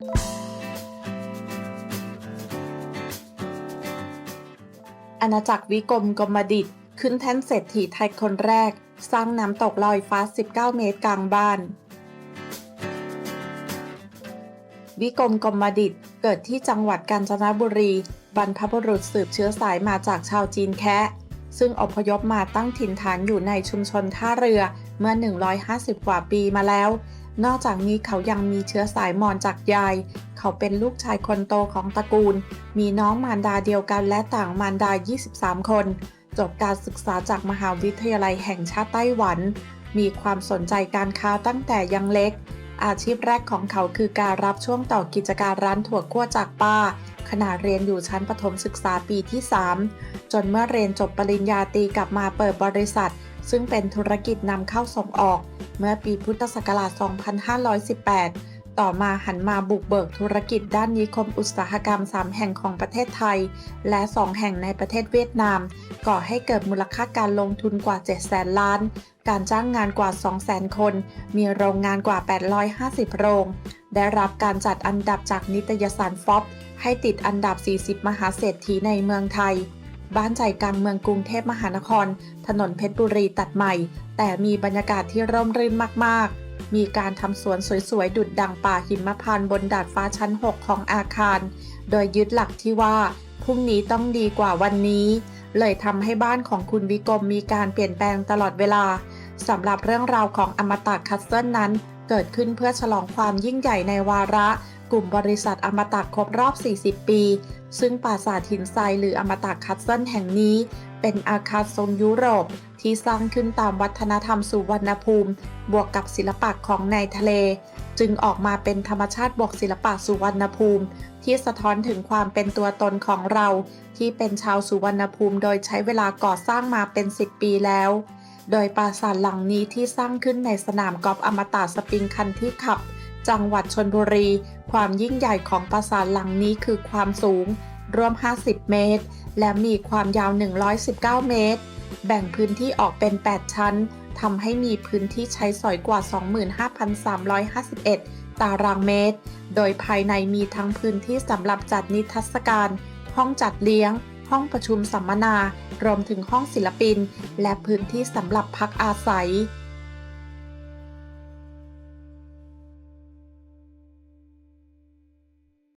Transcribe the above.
อาณาจักรวิกรมกมดิต ขึ้นแท่นเศรษฐีไทยคนแรก สร้างน้ำตกลอยฟ้า 19 เมตรกลางบ้าน วิกรมกมดิตเกิดที่จังหวัดกาญจนบุรี บรรพบุรุษสืบเชื้อสายมาจากชาวจีนแคะ ซึ่งอพยพมาตั้งถิ่นฐานอยู่ในชุมชนท่าเรือเมื่อ 150 กว่าปีมาแล้ว นอกจากนี้เขายังมีเชื้อสายมอญจากยาย เขาเป็นลูกชายคนโตของตระกูล มีน้องมารดาเดียวกันและต่างมารดา 23 คน จบการศึกษาจากมหาวิทยาลัยแห่งชาติไต้หวัน มีความสนใจการค้าตั้งแต่ยังเล็ก อาชีพแรกของเขาคือการรับช่วงต่อกิจการร้านถั่วคั่วจากป้า ขณะเรียนอยู่ชั้นประถมศึกษาปีที่ 3 จนเมื่อเรียนจบปริญญาตรีกลับมาเปิดบริษัท ซึ่งเป็นธุรกิจนำเข้าส่งออก เมื่อปีพุทธศักราช 2518 ต่อมาหันมาบุกเบิกธุรกิจด้านนิคมอุตสาหกรรม 3 แห่งของประเทศไทย และ 2 แห่งในประเทศเวียดนาม ก่อให้เกิดมูลค่าการลงทุนกว่า7แสนล้าน การจ้างงานกว่า2แสนคน มีโรงงานกว่า 850 โรง ได้รับการจัดอันดับจากนิตยสารฟอบให้ติดอันดับ 40 มหาเศรษฐีในเมืองไทย บ้านใจกลางเมืองกรุงเทพมหานคร ถนนเพชรบุรีตัดใหม่ แต่มีบรรยากาศที่ร่มรื่นมาก ๆ มีการทำสวนสวย ๆ ดุดดังป่าหิมพานต์บนดาดฟ้าชั้น 6 ของอาคาร โดยยึดหลักที่ว่าพรุ่งนี้ต้องดีกว่าวันนี้ เลยทำให้บ้านของคุณวิกรมมีการเปลี่ยนแปลงตลอดเวลาสำหรับเรื่องราวของอมตะคัสเซิลนั้น เกิดขึ้นเพื่อฉลองความยิ่งใหญ่ในวาระ กลุ่มบริษัทอมตะครบรอบ 40 ปี ซึ่งปราสาทหินทรายหรืออมตะคัสเซิลแห่งนี้ เป็นอาคารทรงยุโรป ที่สร้างขึ้นตามวัฒนธรรมสุวรรณภูมิ บวกกับศิลปะของในทะเล จึงออกมาเป็นธรรมชาติบวกศิลปะสุวรรณภูมิ ที่สะท้อนถึงความเป็นตัวตนของเรา ที่เป็นชาวสุวรรณภูมิ โดยใช้เวลาก่อสร้างมาเป็น 10 ปีแล้วโดยปราสาทหลังนี้ที่สร้างขึ้นในสนามกอล์ฟอมตะสปริงคันที่ขับ จังหวัดชนบุรี ความยิ่งใหญ่ของปราสาทหลังนี้คือความสูงรวม 50 เมตร และมีความยาว 119 เมตร แบ่งพื้นที่ออกเป็น 8 ชั้นทำให้มีพื้นที่ใช้สอยกว่า 25,351 ตารางเมตร โดยภายในมีทั้งพื้นที่สำหรับจัดนิทรรศการ ห้องจัดเลี้ยง ห้องประชุมสัมมนา รวมถึงห้องศิลปิน และพื้นที่สำหรับพักอาศัย